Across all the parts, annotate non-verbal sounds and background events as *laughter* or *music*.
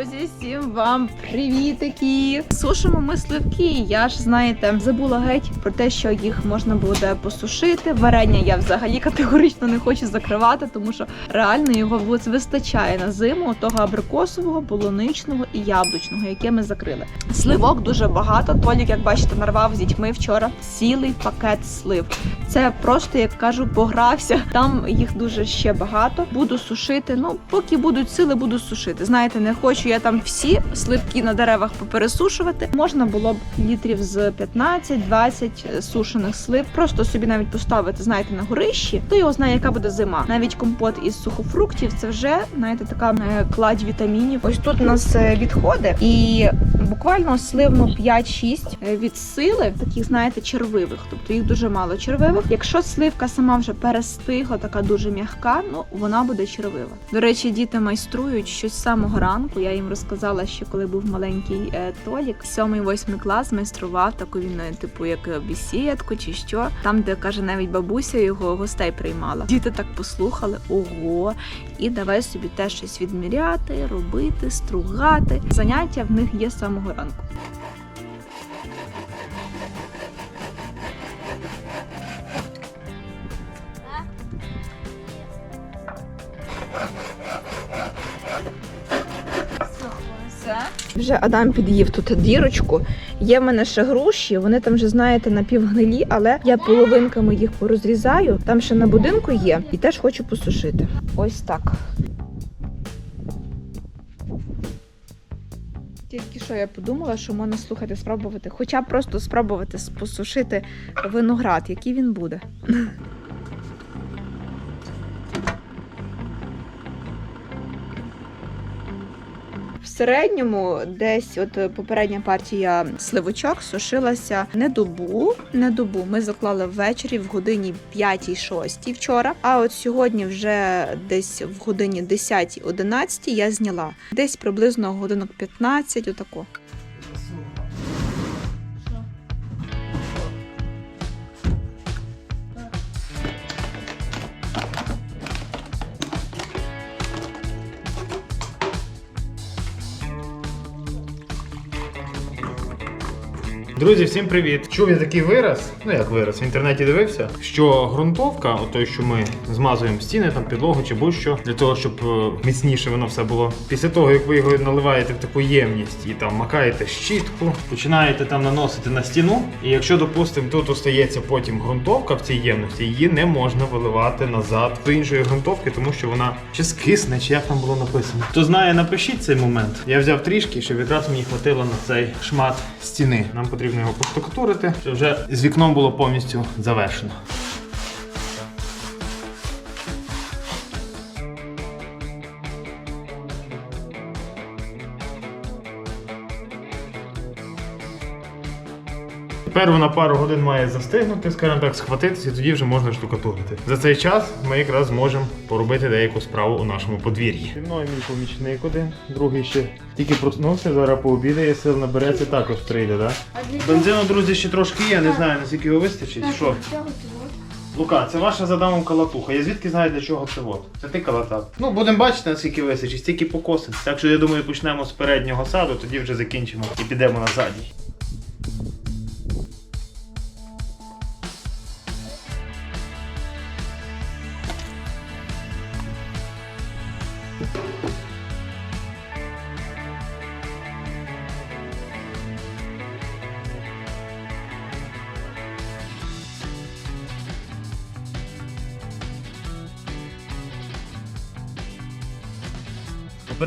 Друзі, всім вам привітики! Сушимо ми сливки. Я ж знаєте, забула геть про те, що їх можна буде посушити. Варення я взагалі категорично не хочу закривати, тому що реально його вис- вистачає на зиму того абрикосового, полуничного і яблучного, яке ми закрили. Сливок дуже багато. Толік, як бачите, нарвав з дітьми вчора цілий пакет слив. Це просто, як кажу, погрався. Там їх дуже ще багато. Буду сушити. Ну, поки будуть сили, буду сушити. Знаєте, не хочу я там всі сливки на деревах попересушувати. Можна було б літрів з 15-20 сушених слив. Просто собі навіть поставити, знаєте, на горищі. Хто його знає, яка буде зима. Навіть компот із сухофруктів це вже знаєте така е, кладь вітамінів. Ось тут у нас е, відходи, і буквально сливно 5-6 е, від сили, таких знаєте, червивих. Тобто їх дуже мало червивих. Якщо сливка сама вже перестигла, така дуже м'яка, ну вона буде червива. До речі, діти майструють щось з самого ранку. Я їм розказала, що коли був маленький е, Толік, сьомий восьмий клас майстрував таку він, е, типу, як е, чи що. Там, де каже, навіть бабуся його гостей приймала. Діти так послухали, ого, і давай собі теж щось відміряти, робити, стругати. Заняття в них є з самого ранку. Вже Адам під'їв тут дірочку. Є в мене ще груші, вони там вже, знаєте, напівгнилі, але я половинками їх порозрізаю. Там ще на будинку є, і теж хочу посушити. Ось так. Тільки що я подумала, що можна слухати, спробувати, хоча б просто спробувати посушити виноград, який він буде. Середньому десь от попередня партія сливочок сушилася не добу, не добу. Ми заклали ввечері в годині 5-6 вчора. А от сьогодні вже десь в годині 10-11 я зняла. Десь приблизно годинок 15, отако. Друзі, всім привіт! Чув я такий вираз, ну як вираз, в інтернеті дивився, що ґрунтовка, той, що ми змазуємо стіни, там підлогу чи будь-що, для того, щоб е, міцніше воно все було. Після того, як ви його наливаєте в таку ємність і там макаєте щітку, починаєте там наносити на стіну. І якщо, допустимо, тут остається потім ґрунтовка в цій ємності, її не можна виливати назад до іншої ґрунтовки, тому що вона чи скисне, чи як там було написано. Хто знає, напишіть цей момент. Я взяв трішки, щоб якраз мені хватило на цей шмат стіни. Нам потрібно його поштукатурити, вже з вікном було повністю завершено. Тепер вона пару годин має застигнути, скажімо так, схватитися, і тоді вже можна штукатурити. За цей час ми якраз зможемо поробити деяку справу у нашому подвір'ї. Зі мною мій помічник один, другий ще тільки проснувся, зараз пообідає, сил набереться, також прийде, так? Бензину, друзі, ще трошки є, не знаю, наскільки його вистачить. Що? Лука, це ваша за Адамом калатуха. Я звідки знаю, для чого це от? Це ти калатав. Ну, будемо бачити, наскільки вистачить, стільки покосить. Так що я думаю, почнемо з переднього саду, тоді вже закінчимо і підемо на задній.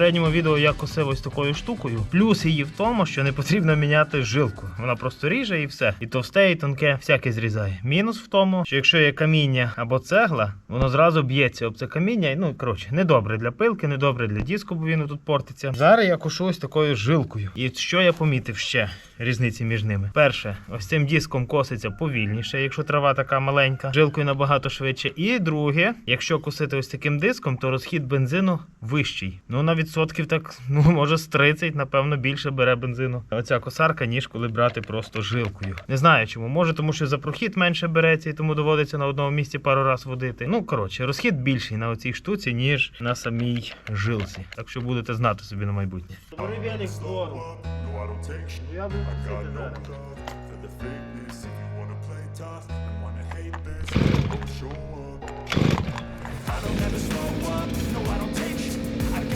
Попередньому відео я косив ось такою штукою. Плюс її в тому, що не потрібно міняти жилку. Вона просто ріже і все. І товсте, і тонке, всяке зрізає. Мінус в тому, що якщо є каміння або цегла, воно зразу б'ється об це каміння. Ну коротше, недобре для пилки, недобре для диску, бо він тут портиться. Зараз я кошу ось такою жилкою. І що я помітив ще різниці між ними? Перше, ось цим диском коситься повільніше, якщо трава така маленька, жилкою набагато швидше. І друге, якщо косити ось таким диском, то розхід бензину вищий. Ну на вона відсотків так, *laughs* ну може з 30, напевно, більше бере бензину. Оця косарка, ніж коли брати просто жилкою. Не знаю чому. Може, тому що за прохід менше береться, і тому доводиться на одному місці пару раз водити. Ну коротше, розхід більший на оцій штуці, ніж на самій жилці. Так що будете знати собі на майбутнє. I don't show up. I ever slow up. No, I don't take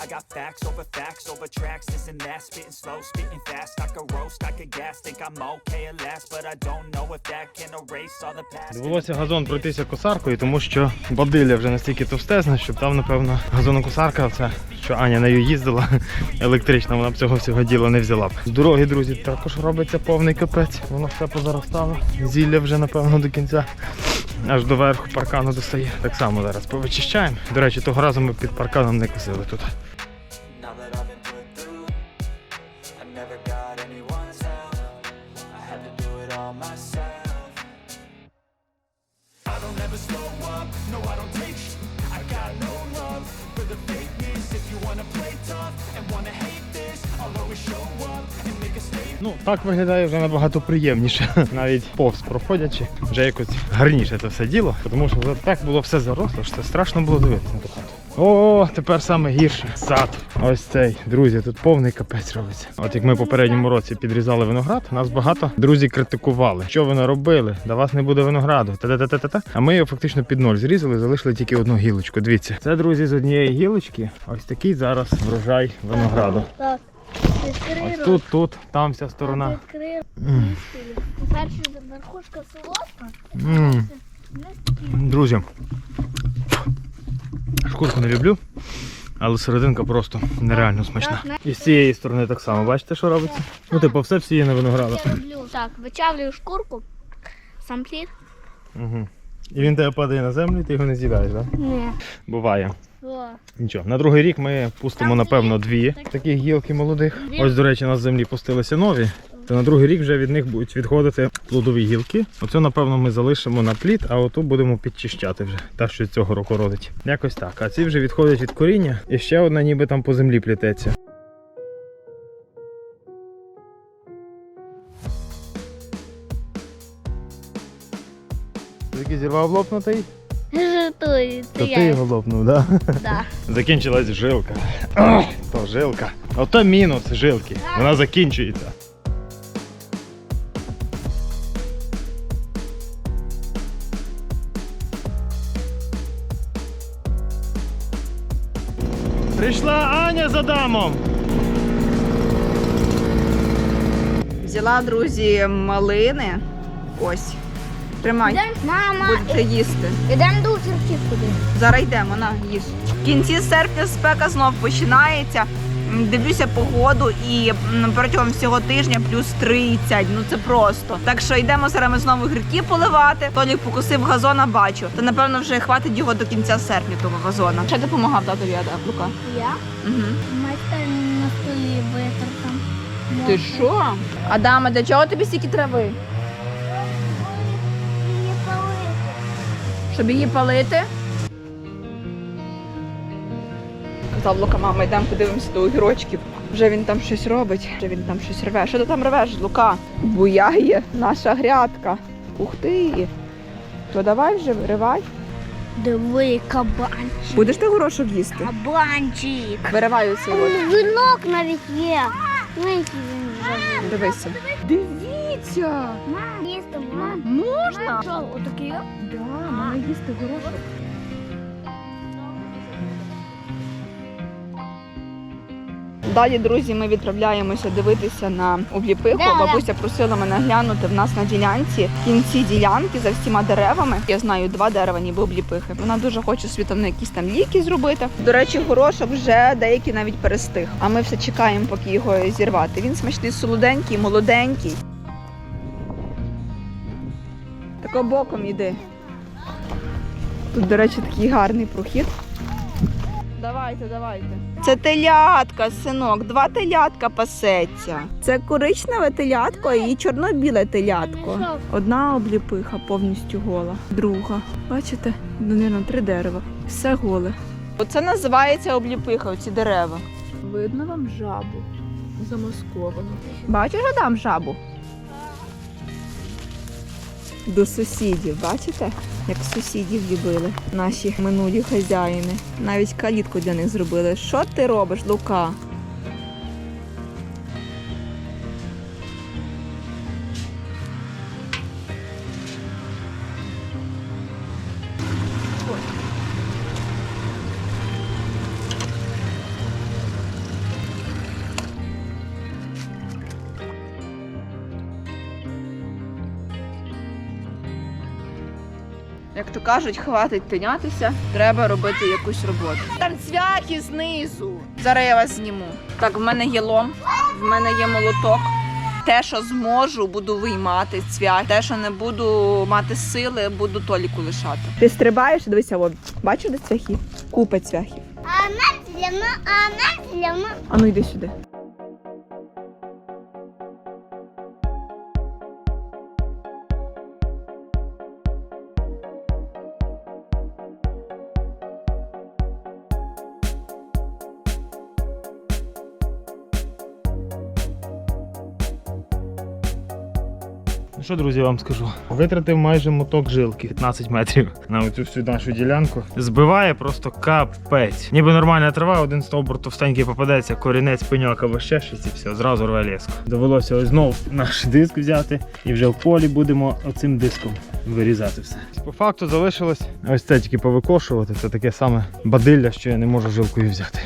I got facts over facts over tracks, this and that. Spitting slow, spitting fast. I could roast, I could gas. Think I'm okay at last, but I don't know if that can erase all the past. Довелося газон пройтися косаркою, тому що бадилля вже настільки товстезна, що там, напевно, газонокосарка, це що Аня нею їздила *laughs* електрична, вона б цього всього діла не взяла б. Дороги, друзі, також робиться повний капець. Воно все позаростало. Зілля вже, напевно, до кінця. Аж до верху паркану достає. Так само зараз повичищаємо. До речі, того разу ми під парканом не косили тут. Never got anyone's help. I had to do it all myself. I don't ever slow up, no I don't take shit. I got no love for the fakeness. If you wanna play tough and wanna hate this, I'll always show up and make a statement. Ну, так виглядає вже набагато приємніше. Навіть повз проходячи, вже якось гарніше це все діло. Тому що так було все заросло, що страшно було дивитися. О, тепер саме гірше. Сад. Ось цей. Друзі, тут повний капець робиться. От як ми попередньому році підрізали виноград, нас багато друзі критикували. Що ви наробили? До вас не буде винограду. Та-та-та-та-та. А ми його фактично під ноль зрізали, залишили тільки одну гілочку. Дивіться. Це, друзі, з однієї гілочки. Ось такий зараз врожай винограду. Так. Ось тут, тут, там вся сторона. Перша верхушка солодка. Друзі, шкурку не люблю, але серединка просто нереально смачна. І з цієї сторони так само, бачите, що робиться? Ну, типу, все всіяне винограда. Я люблю. Так, вичавлюю шкурку. Сам плід? Угу. І він тебе падає на землю, і ти його не з'їдаєш, так? Ні. Буває. Нічого. На другий рік ми пустимо, напевно, дві таких гілки молодих. Ось, до речі, з землі пустилися нові. То на другий рік вже від них будуть відходити плодові гілки. Оцю, напевно, ми залишимо на плід, а оту будемо підчищати вже. Та, що цього року родить. Якось так. А ці вже відходять від коріння. І ще одна ніби там по землі плітеться. Який зірвав лопнутий? Жартую. Це То ти його лопнув, так? Да? Да. *laughs* Закінчилась жилка. Ах, то жилка. Ото мінус жилки. Вона закінчується. Прийшла Аня за дамом. Взяла, друзі, малини. Ось. Тримай, мама, будете їсти. ідемо до церкви куди. Зараз йдемо, на, їж. В кінці серпня спека знов починається. Дивлюся погоду і протягом всього тижня плюс 30. Ну це просто. Так що йдемо зараз знову гірки поливати. Толік покусив газона, бачу. То напевно вже хватить його до кінця серпня того газона. Ще допомагав татові Лука. Я? Угу. Майстер на столі витер там. Ти що? Адама, для чого тобі стільки трави? Її палити. Щоб її палити. Казав Лука, мама, йдемо подивимося до огірочків. Вже він там щось робить, вже він там щось рве. Що ти там рвеш, Лука? Буяє наша грядка. Ух ти. То давай вже виривай. Диви, кабанчик. Будеш ти горошок їсти? Кабанчик. Виривай оцей от. Винок навіть є. Ну, він вже. Дивися. Дивіться! Мам, їсти мам. Можна? Що, отакий? Да, можна їсти горошок. Далі, друзі, ми відправляємося дивитися на обліпиху. Бабуся просила мене глянути в нас на ділянці. В кінці ділянки за всіма деревами. Я знаю два дерева, ніби обліпихи. Вона дуже хоче собі там на якісь там ліки зробити. До речі, горошок вже деякі навіть перестиг. А ми все чекаємо, поки його зірвати. Він смачний, солоденький, молоденький. Тако боком іди. Тут, до речі, такий гарний прохід. Давайте, давайте. Це телятка, синок. Два телятка пасеться. Це коричневе телятко і чорно-біле телятко. Одна обліпиха повністю гола, друга. Бачите? Ну, мабуть, три дерева. Все голе. Оце називається обліпиха, оці дерева. Видно вам жабу замасковану. Бачиш там жабу? До сусідів, бачите? Як сусідів любили наші минулі хазяїни. Навіть калітку для них зробили. Що ти робиш, Лука? Кажуть, хватить тинятися, треба робити якусь роботу. Там цвяхи знизу. Зараз я вас зніму. Так, в мене є лом, в мене є молоток. Те, що зможу, буду виймати цвях. Те, що не буду мати сили, буду толіку лишати. Ти стрибаєш, дивися, о, бачиш де цвяхи? Купа цвяхів. Она зелена, она зелена. А ну йди сюди. Що, друзі, я вам скажу? Витратив майже моток жилки 15 метрів на оцю всю нашу ділянку. Збиває просто капець. Ніби нормальна трава, один стовбур товстенький попадеться, корінець, пеньок або ще щось і все, зразу рве леску. Довелося ось знов наш *laughs* диск взяти і вже в полі будемо оцим диском вирізати все. По факту залишилось ось це тільки повикошувати. Це таке саме бадилля, що я не можу жилкою взяти.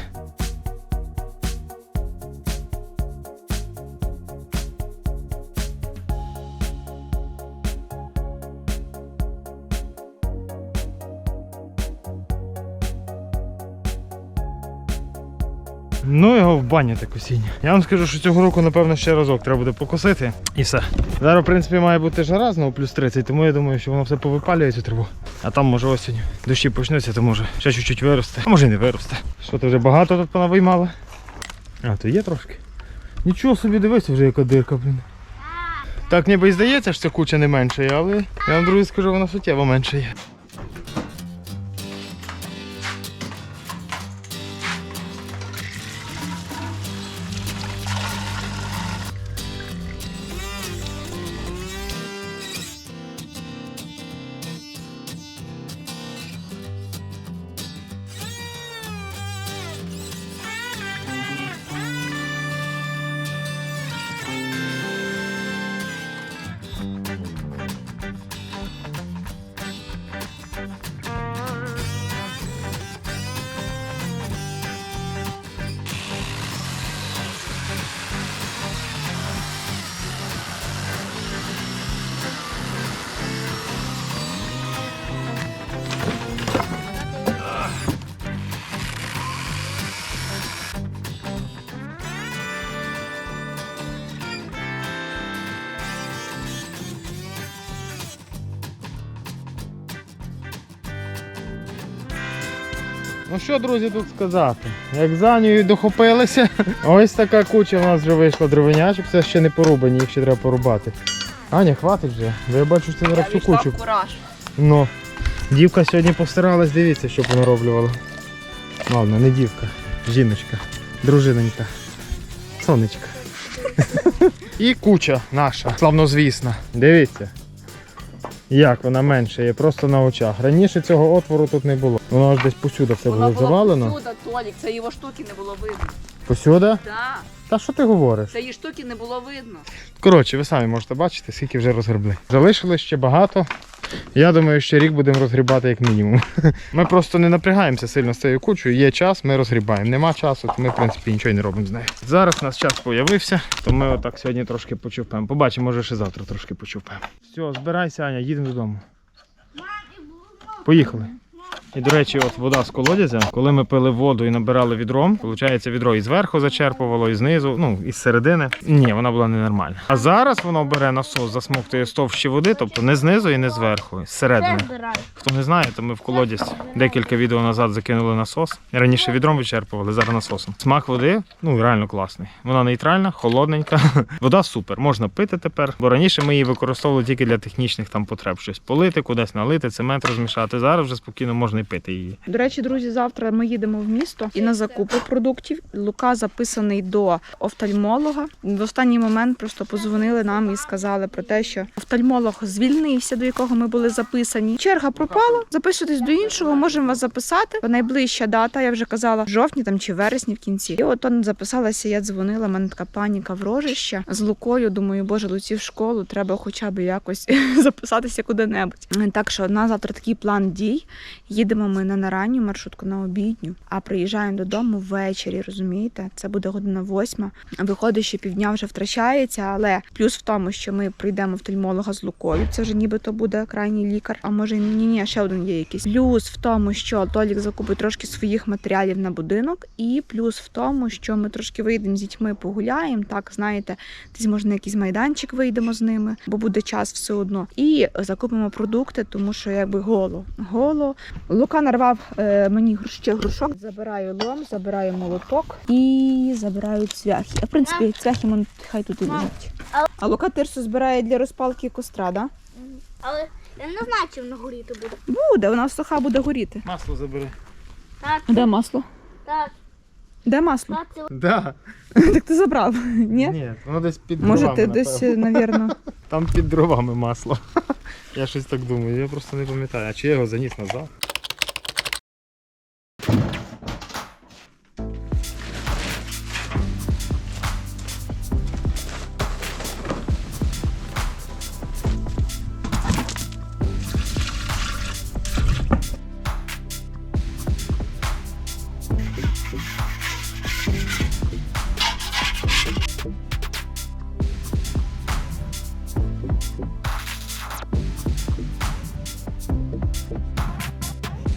Ну його в баню так осіння. Я вам скажу, що цього року, напевно, ще разок треба буде покосити і все. Зараз, в принципі, має бути жара знову плюс 30, тому я думаю, що воно все повипалює цю траву. А там може осінь. Дощі почнуться, то може ще чуть-чуть виросте. А може і не виросте. Що ти вже багато тут понавиймала? А, то є трошки. Нічого собі дивися вже яка дирка, блін. Так ніби і здається, що ця куча не менша, є, але я вам друзі скажу, вона суттєво менша є. Ну що, друзі, тут сказати? Як за нею дохопилися, *laughs* ось така куча в нас вже вийшла дровенячок, це ще не порубані, їх ще треба порубати. Аня, хватить вже. Бо я бачу, що ти зараз всю кучу. кураж. Ну, дівка сьогодні постаралась, дивіться, що понароблювала. Ладно, не дівка, жіночка, дружинонька, сонечка. *laughs* І куча наша, славнозвісна. Дивіться. Як вона менше є, просто на очах. Раніше цього отвору тут не було. Воно аж десь посюди все було завалено. Толік, це його штуки не було видно. Посюди? Так, Та що ти говориш? цієї штуки не було видно. Коротше, ви самі можете бачити, скільки вже розгребли. Залишилось ще багато. Я думаю, ще рік будемо розгрібати як мінімум. *laughs* Ми просто не напрягаємося сильно з цією кучою. Є час, ми розгрібаємо. Нема часу, то ми, в принципі, нічого не робимо з нею. Зараз у нас час появився, то ми отак сьогодні трошки почупаємо. Побачимо, може ще завтра трошки почупаємо. Все, збирайся, Аня, їдемо додому. Поїхали. І до речі, от вода з колодязя, коли ми пили воду і набирали відром, виходить, відро і зверху зачерпувало, і знизу, ну і з середини. Ні, вона була ненормальна. А зараз воно бере насос, засмоктує з товщі води, тобто не знизу і не зверху, з середини. Хто не знає, то ми в колодязь декілька відео назад закинули насос. Раніше відром вичерпували, зараз насосом. Смак води ну реально класний. Вона нейтральна, холодненька. *laughs* Вода супер. Можна пити тепер. Бо раніше ми її використовували тільки для технічних там потреб. Щось полити, кудись налити, цемент розмішати. Зараз вже спокійно можна і пити її. До речі, друзі, завтра ми їдемо в місто і на закупи продуктів. Лука записаний до офтальмолога. В останній момент просто позвонили нам і сказали про те, що офтальмолог звільнився, до якого ми були записані. Черга пропала. Записуйтесь до іншого, можемо вас записати. Найближча дата, я вже казала, в жовтні там чи вересні в кінці. І от он записалася, я дзвонила. мене така паніка в рожище з Лукою. Думаю, боже, Луці в школу треба хоча б якось *laughs* записатися куди-небудь. Так що на завтра такий план дій. Їдемо ми не на ранню маршрутку, на обідню, а приїжджаємо додому ввечері, розумієте? Це буде година восьма. Виходить, що півдня вже втрачається, але плюс в тому, що ми прийдемо офтальмолога з Лукою. Це вже нібито буде крайній лікар. А може ні, ні, ще один є якийсь. Плюс в тому, що Толік закупить трошки своїх матеріалів на будинок, і плюс в тому, що ми трошки вийдемо з дітьми, погуляємо. Так, знаєте, десь може на якийсь майданчик вийдемо з ними, бо буде час все одно. І закупимо продукти, тому що якби голо. Голо. Лука нарвав е, мені ще грушок. Забираю лом, забираю молоток і забираю цвяхи. А в принципі, цвяхи мон- хай тут і лежать. а- Лука тирсу збирає для розпалки костра, да? Але я не знаю, чи воно горіти буде. Буде, вона суха буде горіти. Масло забери. Так, Де масло? так, Де масло? так, Да. *laughs* Так ти забрав, *laughs* ні? Ні, воно десь під Може, дровами. ти десь, напевно. *laughs* Там під дровами масло. Я щось так думаю, я просто не пам'ятаю. А чи я його заніс назад?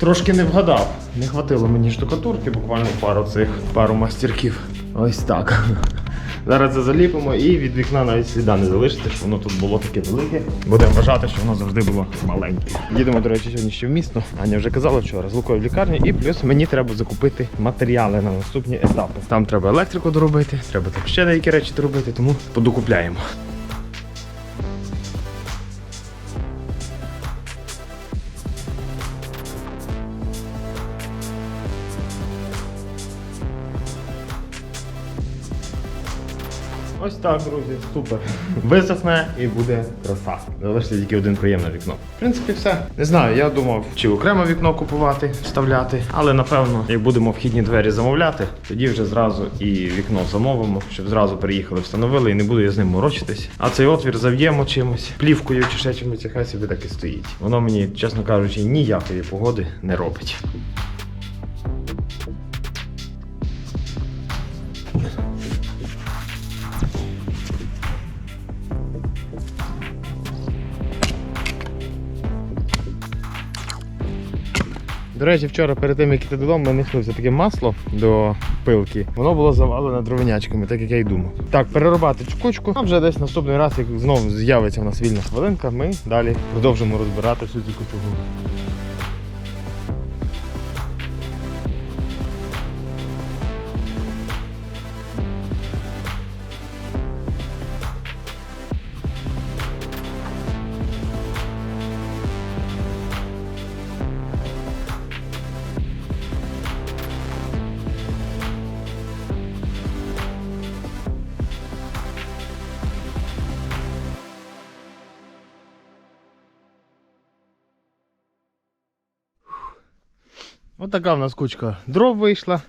Трошки не вгадав. Не хватило мені штукатурки, буквально пару цих пару мастерків. Ось так. Зараз це заліпимо і від вікна навіть сліда не залишиться, що воно тут було таке велике. Будемо вважати, що воно завжди було маленьке. Їдемо, до речі, сьогодні ще в місто. Аня вже казала вчора з Лукою в лікарні, і плюс мені треба закупити матеріали на наступні етапи. Там треба електрику доробити, треба там ще деякі речі доробити, тому подокупляємо. Так, друзі, супер. Висохне і буде краса. Залишиться тільки один приємне вікно. В принципі, все. Не знаю, я думав, чи окремо вікно купувати, вставляти, але напевно, як будемо вхідні двері замовляти, тоді вже зразу і вікно замовимо, щоб зразу приїхали, встановили, і не буду я з ним морочитись. А цей отвір зав'ємо чимось, плівкою чи ще чимось, хай собі так і стоїть. Воно мені, чесно кажучи, ніякої погоди не робить. До речі, вчора перед тим, як іти додому, ми несли таке масло до пилки. Воно було завалене дровинячками, так як я й думав. Так, перерубати чукучку, а вже десь наступний раз, як знову з'явиться в нас вільна хвилинка, ми далі продовжимо розбирати всю цю кучугу. Така в нас кучка дров вийшла.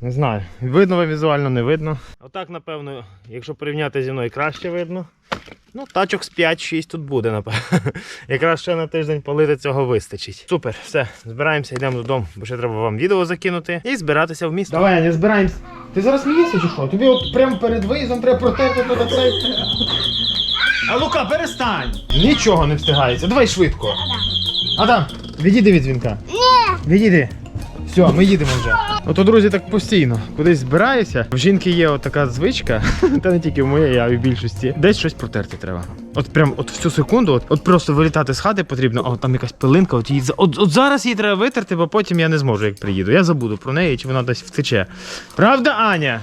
Не знаю. Видно вам візуально, не видно. Отак, напевно, якщо порівняти зі мною, краще видно. Ну, тачок з 5-6 тут буде, напевно. *laughs* Якраз ще на тиждень полити цього вистачить. Супер, все, збираємося, йдемо додому, бо ще треба вам відео закинути і збиратися в місто. Давай, не збираємося. Ти зараз смієшся чи що? Тобі от прямо перед виїздом треба протерти туди цей. А Лука, перестань! Нічого не встигається. Давай швидко. Адам, відійди від дзвінка. Ні. Відійди. Все, ми їдемо вже. Ото, друзі, так постійно. Кудись збираюся. В жінки є така звичка, *laughs* та не тільки в моєї, а й в більшості. Десь щось протерти треба. От прям от в секунду, от, от просто вилітати з хати потрібно, а от там якась пилинка, от її от, от зараз її треба витерти, бо потім я не зможу, як приїду. Я забуду про неї, чи вона десь втече. Правда, Аня?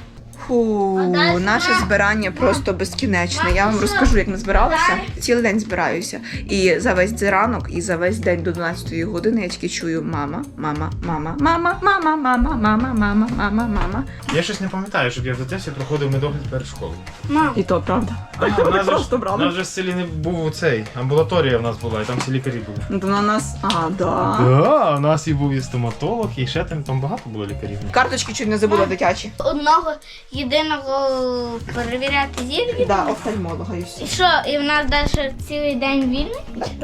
Фу, наше збирання просто безкінечне. Я вам розкажу, як ми збиралися. Цілий день збираюся. І за весь цей ранок, і за весь день до 12 години я тільки чую мама, мама, мама, мама, мама, мама, мама, мама, мама, мама. Я щось не пам'ятаю, щоб я в дитинстві проходив медогляд перед школою. Мам, І то правда. У нас, же, Просто ж- у нас же в селі не був цей, амбулаторія в нас була, і там всі лікарі були. Ну, то на нас. А, да. Да, у нас і був і стоматолог, і ще там, там багато було лікарів. Карточки чуть не забула дитячі. одного єдиного перевіряти зір. Да, офтальмолога і все. І що, і в нас далі цілий день вільний?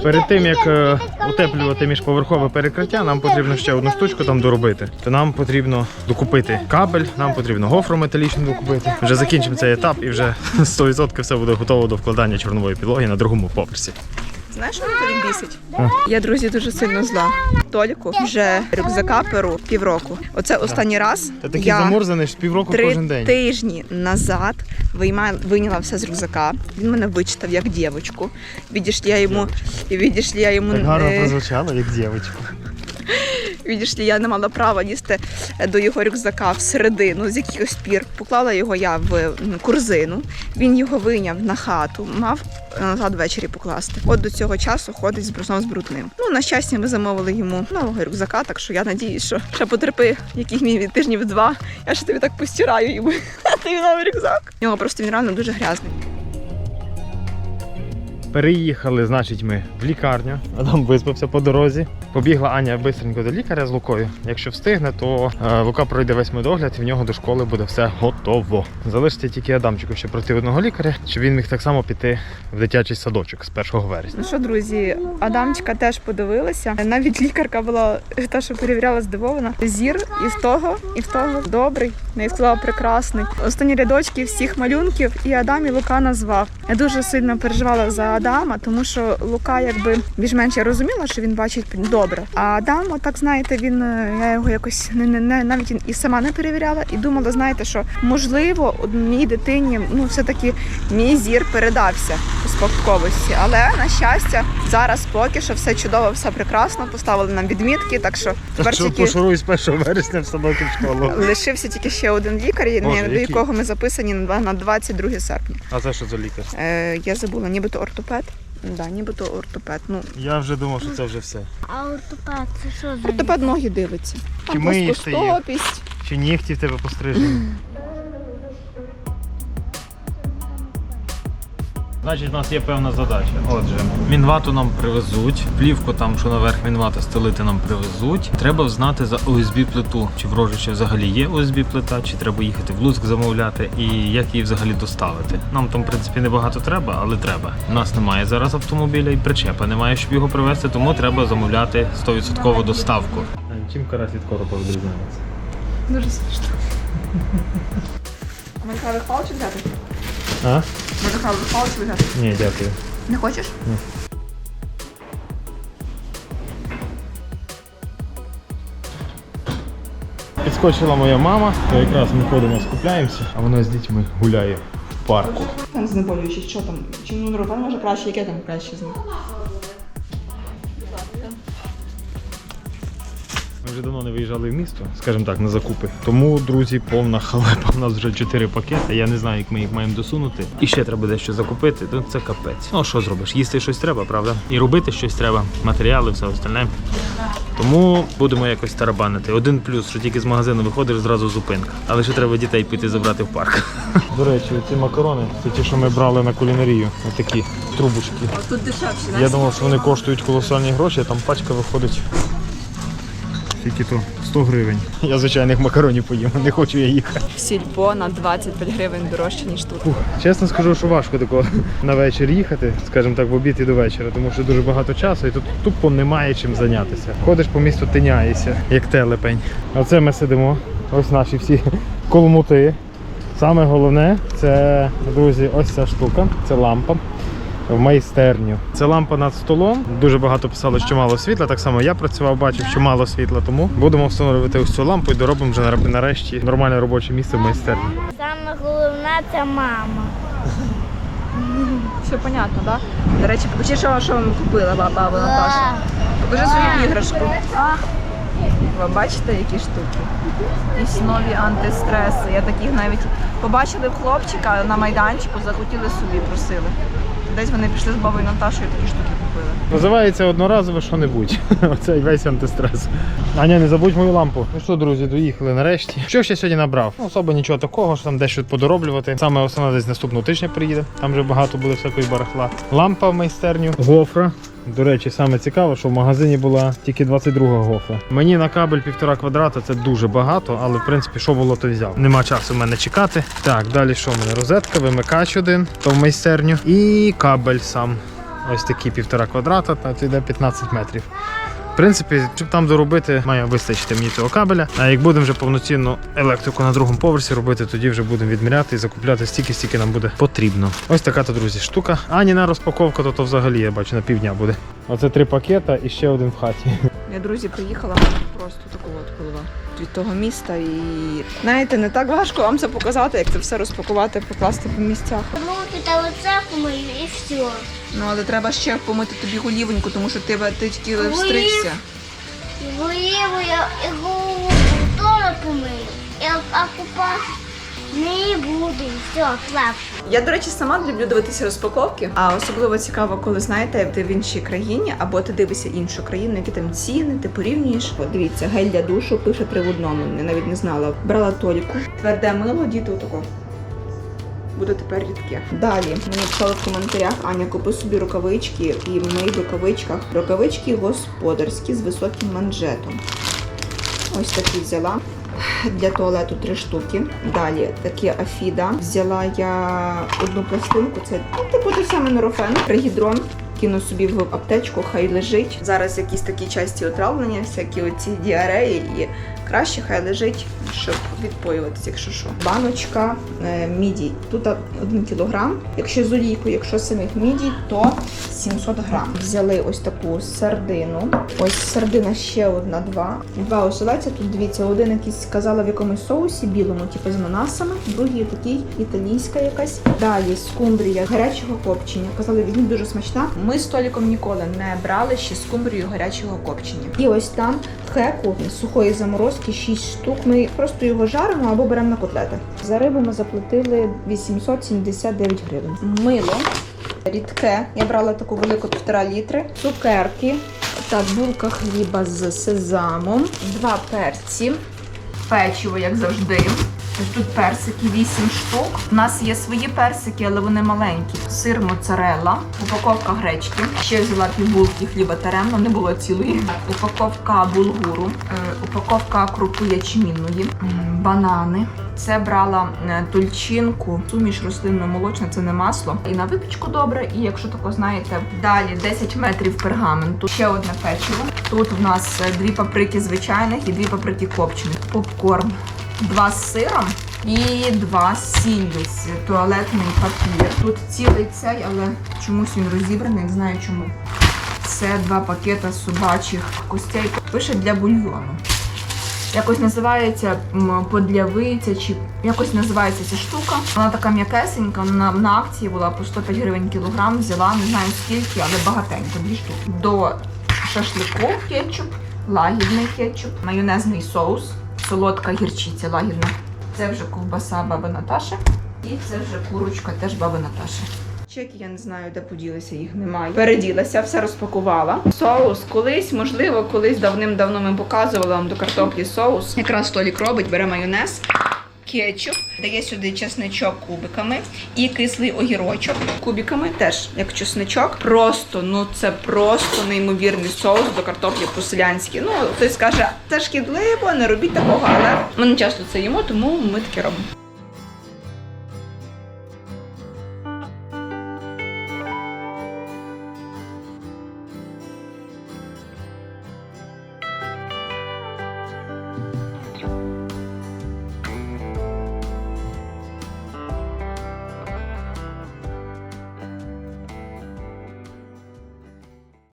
Перед тим як е, утеплювати міжповерхове перекриття, нам потрібно ще одну штучку там доробити. То нам потрібно докупити кабель, нам потрібно гофру металічну докупити. Вже закінчимо цей етап і вже *laughs* 100% все буде готово до вкладання чорнової підлоги на другому поверсі. Знаєш, що мене бісить? Я, друзі, дуже сильно зла. Толіку вже рюкзака перу півроку. Оце останній раз. Та такий я... що півроку Три кожен день. тижні назад вийма... вийняла все з рюкзака. Він мене вичитав як дівочку. Відійшли я йому, видиш, я йому Так гарно е, прозвучало, як дівчинка. *laughs* видиш, я не мала права лізти до його рюкзака всередину з якихось пір. Поклала його я в м, корзину. Він його вийняв на хату, мав е, назад ввечері покласти. От до цього часу ходить з брусном з брудним. Ну на щастя, ми замовили йому нового рюкзака, так що я надіюсь, що ще потерпи яких тижнів два. Я ще тобі так постираю йому. *laughs* Той новий рюкзак. Нього просто він реально дуже грязний. Переїхали, значить, ми в лікарню. Адам виспався по дорозі. Побігла Аня бистренько до лікаря з Лукою. Якщо встигне, то е, Лука пройде весь медогляд і в нього до школи буде все готово. Залишиться тільки Адамчику ще пройти одного лікаря, щоб він міг так само піти в дитячий садочок з 1 вересня. Ну що, друзі, Адамчика теж подивилася. Навіть лікарка була та, що перевіряла, здивована. Зір і з того, і з того добрий. Не сказала прекрасний. Останні рядочки всіх малюнків і Адам і Лука назвав. Я дуже сильно переживала за Адама, тому що Лука, якби більш-менш я розуміла, що він бачить добре. А Адам, так знаєте, він е, я його якось не, не, не навіть і сама не перевіряла, і думала, знаєте, що можливо одній дитині ну все таки мій зір передався спадковості. Але на щастя, зараз поки що все чудово, все прекрасно. Поставили нам відмітки, так що тепер Що тільки пошуруй з 1 вересня в садок і в школу. лишився тільки ще один лікар, Боже, до який? якого ми записані на на 22 серпня. А це що за лікар? Е, я забула, нібито ортопед. Да, нібито ортопед. Ну, Я вже думав, що це вже все. А ортопед це що за ортопед ноги дивиться. Чи Там їх? плоскостопість. Чи нігті в тебе пострижені? *laughs* Значить, у нас є певна задача. Отже, мінвату нам привезуть, плівку там, що наверх мінвата стелити нам привезуть. Треба знати за ОСБ плиту, чи в Рожичі взагалі є ОСБ плита, чи треба їхати в Луцьк замовляти, і як її взагалі доставити. Нам там, в принципі, небагато треба, але треба. У нас немає зараз автомобіля і причепа немає, щоб його привезти, тому треба замовляти 100% доставку. Чим карась від коропа відрізняється? Дуже смішно. *laughs* Може, кавих паличок взяти? А? Може, кавих хаус взяти? Ні, дякую. Не хочеш? Ні. Підскочила моя мама, то якраз ми ходимо, скупляємося, а вона з дітьми гуляє в парку. Там знеболюючий, що там? Чим ну, нормально, може краще, яке там краще з них? Вже давно не виїжджали в місто, скажімо так, на закупи. Тому, друзі, повна халепа. *laughs* У нас вже 4 пакети. Я не знаю, як ми їх маємо досунути. І ще треба дещо закупити. Ну це капець. Ну що зробиш? Їсти щось треба, правда? І робити щось треба. Матеріали, все остальне. Тому будемо якось тарабанити. Один плюс, що тільки з магазину виходиш, зразу зупинка. Але ще треба дітей піти забрати в парк. *laughs* До речі, ці макарони це ті, що ми брали на кулінарію. Отакі трубочки. Тут дешевше, Я думав, що вони коштують колосальні гроші, а там пачка виходить Скільки то? 100 гривень. Я звичайних макаронів поїм, не хочу я їх. Сільпо на 25 гривень дорожче, ніж тут. Фух, чесно скажу, що важко такого на вечір їхати, скажімо так, в обід і до вечора, тому що дуже багато часу і тут тупо немає чим зайнятися. Ходиш по місту, тиняєшся, як телепень. Оце ми сидимо. Ось наші всі коломути. Саме головне це, друзі, ось ця штука, це лампа. В майстерню. Це лампа над столом. Дуже багато писало, що мало світла. Так само я працював, бачив, що мало світла. Тому будемо встановлювати ось цю лампу і доробимо вже нарешті нормальне робоче місце в майстерні. Саме головне це мама. Все понятно, так? Да? До речі, покажи, що, що вам купила баба баба Наташа. Покажи свою іграшку. Ви бачите, які штуки? Якісь нові антистреси. Я таких навіть побачили в хлопчика на майданчику, захотіли собі, просили. Десь вони пішли з бабою Наташою такі штуки купили. Називається одноразове що-небудь. *laughs* Оцей весь антистрес. Аня, не забудь мою лампу. Ну що, друзі, доїхали нарешті. Що ще сьогодні набрав? Ну, особо нічого такого, що там дещо подороблювати. Саме основне десь наступного тижня приїде. Там вже багато буде всякої барахла. Лампа в майстерню, гофра. До речі, саме цікаво, що в магазині була тільки 22 гофа. Мені на кабель півтора квадрата це дуже багато, але в принципі, що було, то взяв. Нема часу в мене чекати. Так, далі що в мене? Розетка, вимикач один, то в майстерню. І кабель сам. Ось такі півтора квадрата, та це йде 15 метрів. В принципі, щоб там доробити, має вистачити мені цього кабеля. А як будемо вже повноцінну електрику на другому поверсі робити, тоді вже будемо відміряти і закупляти стільки, стільки нам буде потрібно. Ось така то, друзі, штука. Аніна розпаковка, то, то взагалі я бачу на півдня буде. Оце три пакета і ще один в хаті. Я, друзі, приїхала просто таку от голова від того міста і знаєте, не так важко вам це показати, як це все розпакувати, покласти по місцях. Ну, ти оце помию і все. Ну але треба ще помити тобі голівоньку, тому що ти, ти тільки встригся. Голову я і голову помию. А купати не буду. Все, слабше. Я, до речі, сама люблю дивитися розпаковки, а особливо цікаво, коли знаєте, ти в іншій країні, або ти дивишся іншу країну, які там ціни, ти порівнюєш. От дивіться, гель для душу пише три в одному. Я навіть не знала. Брала толіку. Тверде мило, діти отако. Буде тепер рідке. Далі мені писали в коментарях, Аня, купи собі рукавички і в рукавичках. Рукавички господарські з високим манжетом. Ось такі взяла. Для туалету три штуки. Далі такі Афіда. Взяла я одну пластинку. Це ну, типу той самий норофен. Пригідрон. Кину собі в аптечку, хай лежить. Зараз якісь такі часті отравлення, всякі оці діареї, і краще хай лежить, щоб відпоюватися, якщо що. Баночка е, мідій. Тут 1 кілограм. Якщо з олійкою, якщо самих мідій, то 700 грам. Взяли ось таку сардину. Ось сардина ще одна, два. Два оселеця. Тут дивіться, один якийсь сказала в якомусь соусі білому, типу з ананасами, другий такий італійська якась. Далі скумбрія гарячого копчення. Казали, він дуже смачна. Ми з Толіком ніколи не брали ще скумбрію гарячого копчення. І ось там хеку сухої заморозки 6 штук. Ми просто його жаримо або беремо на котлети. За рибу ми заплатили 879 гривень. Мило рідке. Я брала таку велику півтора літри. Цукерки. та булка хліба з сезамом, два перці, печиво, як завжди. Тут персики 8 штук. У нас є свої персики, але вони маленькі. Сир моцарелла, упаковка гречки. Ще взяла півбулки хліба таремно, не було цілої. Упаковка булгуру, е, упаковка крупи ячмінної, банани. Це брала е, тульчинку, суміш рослинно-молочна, це не масло. І на випічку добре, і якщо тако знаєте, далі 10 метрів пергаменту. Ще одне печиво. Тут в нас е, дві паприки звичайних і дві паприки копчених. Попкорн. Два з сиром і два з туалетний папір. Тут цілий цей, але чомусь він розібраний, не знаю чому. Це два пакета собачих костей. Пише для бульйону. Якось називається подлявиця, чи якось називається ця штука. Вона така м'якесенька, на, на акції була по 105 гривень кілограм, взяла, не знаю скільки, але багатенько, дві штуки. До шашлику кетчуп, лагідний кетчуп, майонезний соус, солодка гірчиця лагідна. Це вже ковбаса баби Наташі. І це вже курочка теж баби Наташі. Чеки я не знаю, де поділися, їх немає. Переділася, все розпакувала. Соус колись, можливо, колись давним-давно ми показували вам до картоплі соус. Якраз столік робить, бере майонез, кетчуп, дає сюди чесничок кубиками і кислий огірочок. Кубиками теж як чесничок. Просто ну це просто неймовірний соус до картоплі по-селянськи. Ну хтось скаже, це шкідливо, не робіть такого, але ми не часто це їмо, тому ми таке робимо.